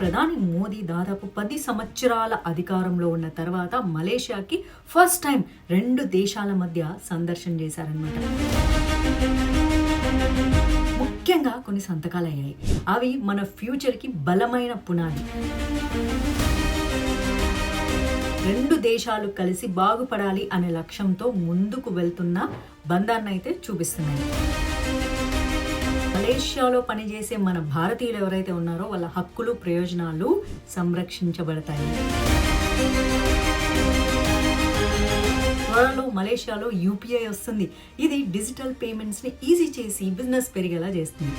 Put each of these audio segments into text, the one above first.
ప్రధాని మోదీ దాదాపు పది సంవత్సరాల అధికారంలో ఉన్న తర్వాత మలేషియాకి ఫస్ట్ టైం రెండు దేశాల మధ్య సందర్శన చేశారనమాట ముఖ్యంగా కొన్ని సంతకాలు అయ్యాయి అవి మన ఫ్యూచర్కి బలమైన పునాది. రెండు దేశాలు కలిసి బాగుపడాలి అనే లక్ష్యంతో ముందుకు వెళ్తున్న బంధాన్ని అయితే చూపిస్తున్నాయి. మలేషియాలో పనిచేసే మన భారతీయులు ఎవరైతే ఉన్నారో వాళ్ళ హక్కులు ప్రయోజనాలు సంరక్షించబడతాయి. త్వరలో మలేషియాలో యూపీఐ వస్తుంది. ఇది డిజిటల్ పేమెంట్స్ని ఈజీ చేసి బిజినెస్ పెరిగేలా చేస్తుంది.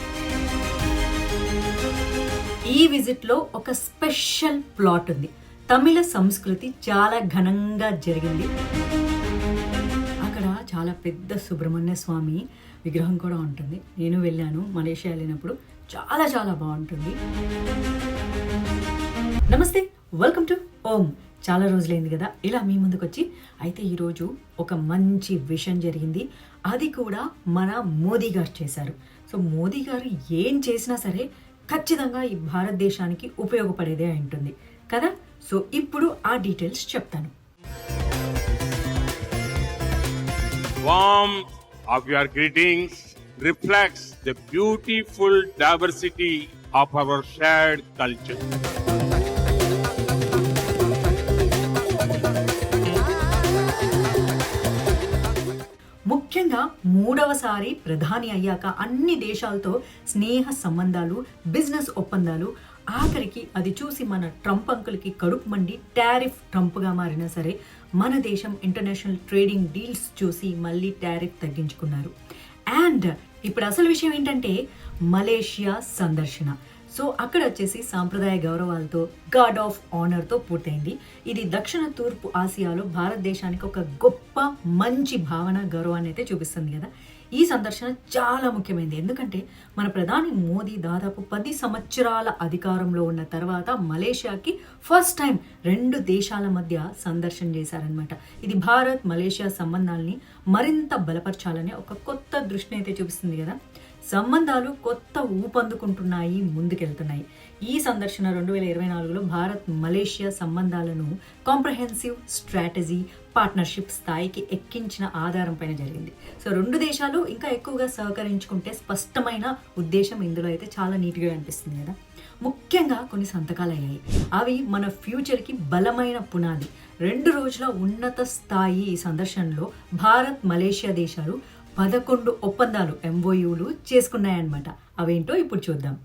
ఈ విజిట్లో ఒక స్పెషల్ ప్లాట్ ఉంది. తమిళ సంస్కృతి చాలా ఘనంగా జరిగింది. చాలా పెద్ద సుబ్రహ్మణ్య స్వామి విగ్రహం కూడా ఉంటుంది. నేను వెళ్ళాను మలేషియా వెళ్ళినప్పుడు చాలా చాలా బాగుంటుంది. నమస్తే వెల్కమ్ టు ఓం చాలా రోజులైంది కదా ఇలా మీ ముందుకు వచ్చి అయితే ఈరోజు ఒక మంచి విషయం జరిగింది. అది కూడా మన మోదీ గారు చేశారు. సో మోదీ గారు ఏం చేసినా సరే ఖచ్చితంగా ఈ భారతదేశానికి ఉపయోగపడేదే ఉంటుంది. కదా? సో ఇప్పుడు ఆ డీటెయిల్స్ చెప్తాను. Warmth of your greetings reflects the beautiful diversity of our shared culture. ముఖ్యంగా మూడవసారి ప్రధాని అయ్యాక అన్ని దేశాలతో స్నేహ సంబంధాలు బిజినెస్ ఒప్పందాలు ఆఖరికి అది చూసి మన ట్రంప్ అంకుల్కి కడుపు మండి టారిఫ్ ట్రంప్గా మారినా సరే మన దేశం ఇంటర్నేషనల్ ట్రేడింగ్ డీల్స్ చూసి మళ్ళీ టారిఫ్ తగ్గించుకున్నారు. అండ్ ఇప్పుడు అసలు విషయం ఏంటంటే మలేషియా సందర్శన. సో అక్కడ వచ్చేసి సాంప్రదాయ గౌరవాలతో గార్డ్ ఆఫ్ ఆనర్తో పూర్తయింది. ఇది దక్షిణ తూర్పు ఆసియాలో భారతదేశానికి ఒక గొప్ప మంచి భావన గౌరవాన్ని అయితే చూపిస్తుంది కదా. ఈ సందర్శన చాలా ముఖ్యమైనది ఎందుకంటే మన ప్రధాని మోదీ దాదాపు పది సంవత్సరాల అధికారంలో ఉన్న తర్వాత మలేషియాకి ఫస్ట్ టైం రెండు దేశాల మధ్య సందర్శన చేశారనమాట ఇది భారత్ మలేషియా సంబంధాల్ని మరింత బలపరచాలనే ఒక కొత్త దృష్టిని అయితే చూపిస్తుంది కదా. సంబంధాలు కొత్త ఊపందుకుంటున్నాయి ముందుకెళ్తున్నాయి. ఈ సందర్శన రెండు వేల ఇరవై నాలుగులో భారత్ మలేషియా సంబంధాలను కాంప్రహెన్సివ్ స్ట్రాటజీ పార్ట్నర్షిప్ స్థాయికి ఎక్కించిన ఆధారం పైన జరిగింది. సో రెండు దేశాలు ఇంకా ఎక్కువగా సహకరించుకుంటే స్పష్టమైన ఉద్దేశం ఇందులో అయితే చాలా నీట్గా అనిపిస్తుంది కదా. ముఖ్యంగా కొన్ని సంతకాలు అయ్యాయి. అవి మన ఫ్యూచర్కి బలమైన పునాది. రెండు రోజుల ఉన్నత స్థాయి సందర్శనలో భారత్ మలేషియా దేశాలు పదకొండు ఒప్పందాలు ఎంఓయూలు చేసుకున్నాయన్నమాట. అవేంటో ఇప్పుడు చూద్దాం.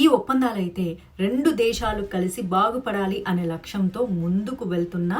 ఈ ఒప్పందాలు అయితే రెండు దేశాలు కలిసి బాగుపడాలి అనే లక్ష్యంతో ముందుకు వెళ్తున్న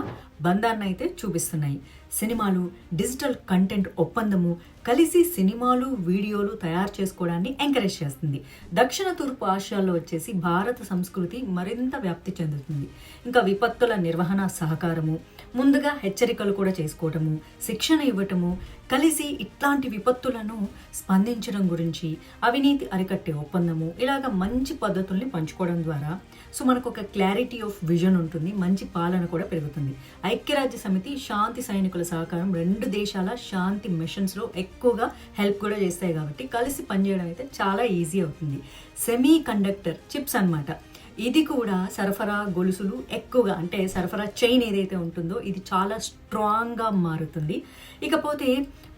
బంధాన్ని అయితే చూపిస్తున్నాయి. సినిమాలు డిజిటల్ కంటెంట్ ఒప్పందము కలిసి సినిమాలు వీడియోలు తయారు చేసుకోవడాన్ని ఎంకరేజ్ చేస్తుంది. దక్షిణ తూర్పు ఆసియాలో వచ్చేసి భారత సంస్కృతి మరింత వ్యాప్తి చెందుతుంది. ఇంకా విపత్తుల నిర్వహణ సహకారము ముందుగా హెచ్చరికలు కూడా చేసుకోవటము శిక్షణ ఇవ్వటము కలిసి ఇట్లాంటి విపత్తులను స్పందించడం గురించి అవినీతి అరికట్టే ఒప్పందము ఇలాగ మంచి పద్ధతుల్ని పంచుకోవడం ద్వారా సో మనకు ఒక క్లారిటీ ఆఫ్ విజన్ ఉంటుంది మంచి పాలన కూడా పెరుగుతుంది. ఐక్యరాజ్య సమితి శాంతి సైనికుల సహకారం. రెండు దేశాల శాంతి మిషన్స్లో ఎక్కువగా హెల్ప్ కూడా చేస్తాయి కాబట్టి కలిసి పనిచేయడం అయితే చాలా ఈజీ అవుతుంది. సెమీ కండక్టర్ చిప్స్ అన్నమాట. ఇది కూడా సరఫరా గొలుసులు ఎక్కువగా అంటే సరఫరా చైన్ ఏదైతే ఉంటుందో ఇది చాలా స్ట్రాంగ్గా మారుతుంది. ఇకపోతే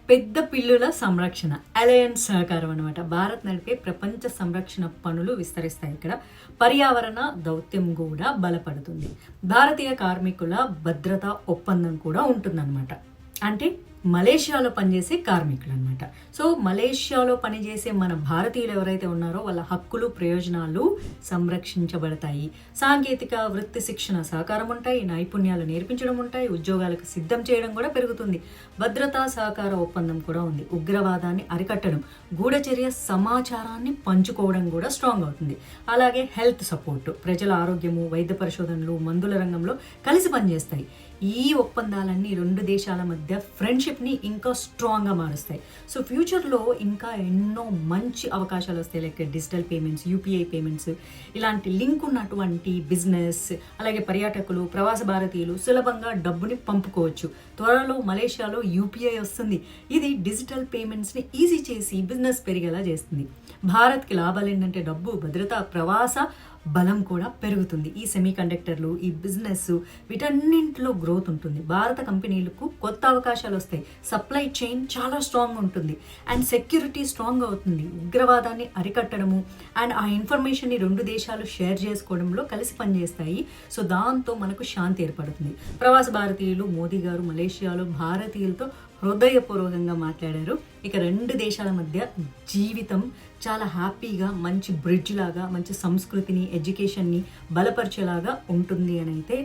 పెద్ద పిల్లుల సంరక్షణ అలయన్స్ సహకారం అనమాట భారత్ నడిపే ప్రపంచ సంరక్షణ పనులు విస్తరిస్తాయి ఇక్కడ. పర్యావరణ దౌత్యం కూడా బలపడుతుంది. భారతీయ కార్మికుల భద్రత ఒప్పందం కూడా ఉంటుందన్నమాట. అంటే మలేషియాలో పనిచేసే కార్మికులు అనమాట సో మలేషియాలో పనిచేసే మన భారతీయులు ఎవరైతే ఉన్నారో వాళ్ళ హక్కులు ప్రయోజనాలు సంరక్షించబడతాయి. సాంకేతిక వృత్తి శిక్షణ సహకారం ఉంటాయి నైపుణ్యాలు నేర్పించడం ఉంటాయి ఉద్యోగాలకు సిద్ధం చేయడం కూడా పెరుగుతుంది. భద్రతా సహకార ఒప్పందం కూడా ఉంది. ఉగ్రవాదాన్ని అరికట్టడం గూఢచర్య సమాచారాన్ని పంచుకోవడం కూడా స్ట్రాంగ్ అవుతుంది. అలాగే హెల్త్ సపోర్ట్ ప్రజల ఆరోగ్యము వైద్య పరిశోధనలు మందుల రంగంలో కలిసి పనిచేస్తాయి. ఈ ఒప్పందాలన్నీ రెండు దేశాల మధ్య ఫ్రెండ్షిప్ని ఇంకా స్ట్రాంగ్గా మారుస్తాయి. సో ఫ్యూచర్లో ఇంకా ఎన్నో మంచి అవకాశాలు వస్తాయి. Like digital payments UPI payments ఇలాంటి లింక్ ఉన్నటువంటి బిజినెస్ అలాగే పర్యాటకులు ప్రవాస భారతీయులు సులభంగా డబ్బుని పంపుకోవచ్చు. త్వరలో మలేషియాలో యూపీఐ వస్తుంది. ఇది డిజిటల్ పేమెంట్స్ని ఈజీ చేసి బిజినెస్ పెరిగేలా చేస్తుంది. భారత్కి లాభాలు ఏంటంటే డబ్బు భద్రత ప్రవాస బలం కూడా పెరుగుతుంది. ఈ సెమీ కండక్టర్లు ఈ బిజినెస్ వీటన్నింటిలో గ్రోత్ ఉంటుంది. భారత కంపెనీలకు కొత్త అవకాశాలు వస్తాయి. సప్లై చైన్ చాలా స్ట్రాంగ్ ఉంటుంది. అండ్ సెక్యూరిటీ స్ట్రాంగ్ అవుతుంది. ఉగ్రవాదాన్ని అరికట్టడము అండ్ ఆ ఇన్ఫర్మేషన్ని రెండు దేశాలు షేర్ చేసుకోవడంలో కలిసి పనిచేస్తాయి. సో దాంతో మనకు శాంతి ఏర్పడుతుంది. ప్రవాస భారతీయులు మోదీ గారు మలేషియాలో భారతీయులతో హృదయపూర్వకంగా మాట్లాడారు. ఇక రెండు దేశాల మధ్య జీవితం చాలా హ్యాపీగా మంచి బ్రిడ్జ్ లాగా మంచి సంస్కృతిని ఎడ్యుకేషన్ని బలపరిచేలాగా ఉంటుంది అని అయితే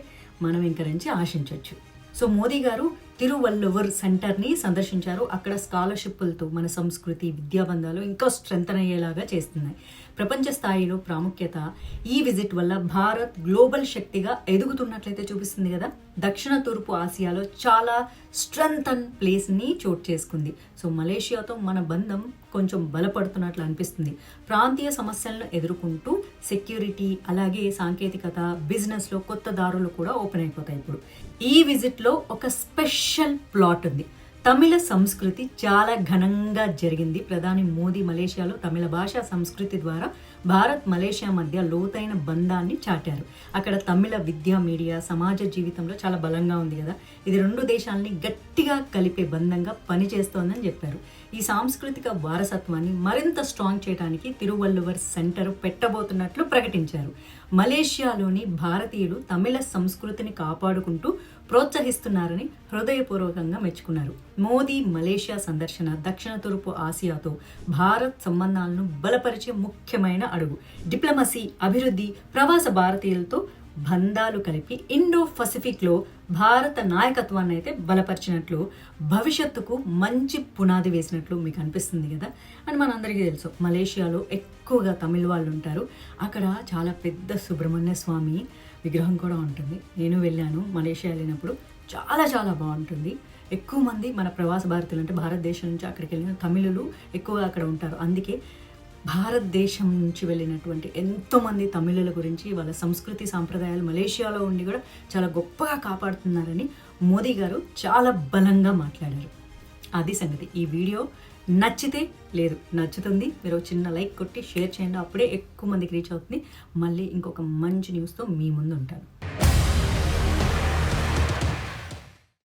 మనం ఇంక నుంచి ఆశించవచ్చు సో మోదీ గారు తిరువల్లవర్ సెంటర్ని సందర్శించారు. అక్కడ స్కాలర్షిప్లతో మన సంస్కృతి విద్యాబంధాలు ఇంకా స్ట్రెంగ్ అయ్యేలాగా చేస్తున్నాయి. ప్రపంచ స్థాయిలో ప్రాముఖ్యత ఈ విజిట్ వల్ల భారత్ గ్లోబల్ శక్తిగా ఎదుగుతున్నట్లయితే చూపిస్తుంది కదా. దక్షిణ తూర్పు ఆసియాలో చాలా స్ట్రెంగ్ అండ్ ప్లేస్ని చోటు చేసుకుంది. సో మలేషియాతో మన బంధం కొంచెం బలపడుతున్నట్లు అనిపిస్తుంది. ప్రాంతీయ సమస్యలను ఎదుర్కొంటూ సెక్యూరిటీ అలాగే సాంకేతికత బిజినెస్లో కొత్త దారులు కూడా ఓపెన్ అయిపోతాయి ఇప్పుడు. ఈ విజిట్లో ఒక స్పెషల్ ప్లాట్ ఉంది. తమిళ సంస్కృతి చాలా ఘనంగా జరిగింది. ప్రధాని మోదీ మలేషియాలో తమిళ భాషా సంస్కృతి ద్వారా భారత్ మలేషియా మధ్య లోతైన బంధాన్ని చాటారు. అక్కడ తమిళ విద్యా మీడియా సమాజ జీవితంలో చాలా బలంగా ఉంది కదా. ఇది రెండు దేశాలని గట్టిగా కలిపే బంధంగా పనిచేస్తోందని చెప్పారు. ఈ సాంస్కృతిక వారసత్వాన్ని మరింత స్ట్రాంగ్ చేయడానికి తిరువల్లువర్ సెంటర్ పెట్టబోతున్నట్లు ప్రకటించారు. మలేషియాలోని భారతీయులు తమిళ సంస్కృతిని కాపాడుకుంటూ ప్రోత్సహిస్తున్నారని హృదయపూర్వకంగా మెచ్చుకున్నారు. మోదీ మలేషియా సందర్శన దక్షిణ తూర్పు ఆసియాతో భారత్ సంబంధాలను బలపరిచే ముఖ్యమైన అడుగు. డిప్లొమసీ అభివృద్ధి ప్రవాస భారతీయులతో బంధాలు కలిపి ఇండో పసిఫిక్లో భారత నాయకత్వాన్ని అయితే బలపరిచినట్లు భవిష్యత్తుకు మంచి పునాది వేసినట్లు మీకు అనిపిస్తుంది కదా? అని మనందరికీ తెలుసు. మలేషియాలో ఎక్కువగా తమిళ వాళ్ళు ఉంటారు అక్కడ చాలా పెద్ద సుబ్రహ్మణ్య స్వామి విగ్రహం కూడా ఉంటుంది. నేను వెళ్ళాను మలేషియా వెళ్ళినప్పుడు చాలా చాలా బాగుంటుంది. ఎక్కువ మంది మన ప్రవాస భారతీయులు అంటే భారతదేశం నుంచి అక్కడికి వెళ్ళిన తమిళులు ఎక్కువగా అక్కడ ఉంటారు. అందుకే భారతదేశం నుంచి వెళ్ళినటువంటి ఎంతోమంది తమిళుల గురించి వాళ్ళ సంస్కృతి సాంప్రదాయాలు మలేషియాలో ఉండి కూడా చాలా గొప్పగా కాపాడుతున్నారని మోదీ గారు చాలా బలంగా మాట్లాడారు. అది సంగతి. ఈ వీడియో నచ్చితే లేదు నచ్చుతుంది మీరు ఒక చిన్న లైక్ కొట్టి షేర్ చేయండి. అప్పుడే ఎక్కువ మందికి రీచ్ అవుతుంది. మళ్ళీ ఇంకొక మంచి న్యూస్తో మీ ముందు ఉంటాను.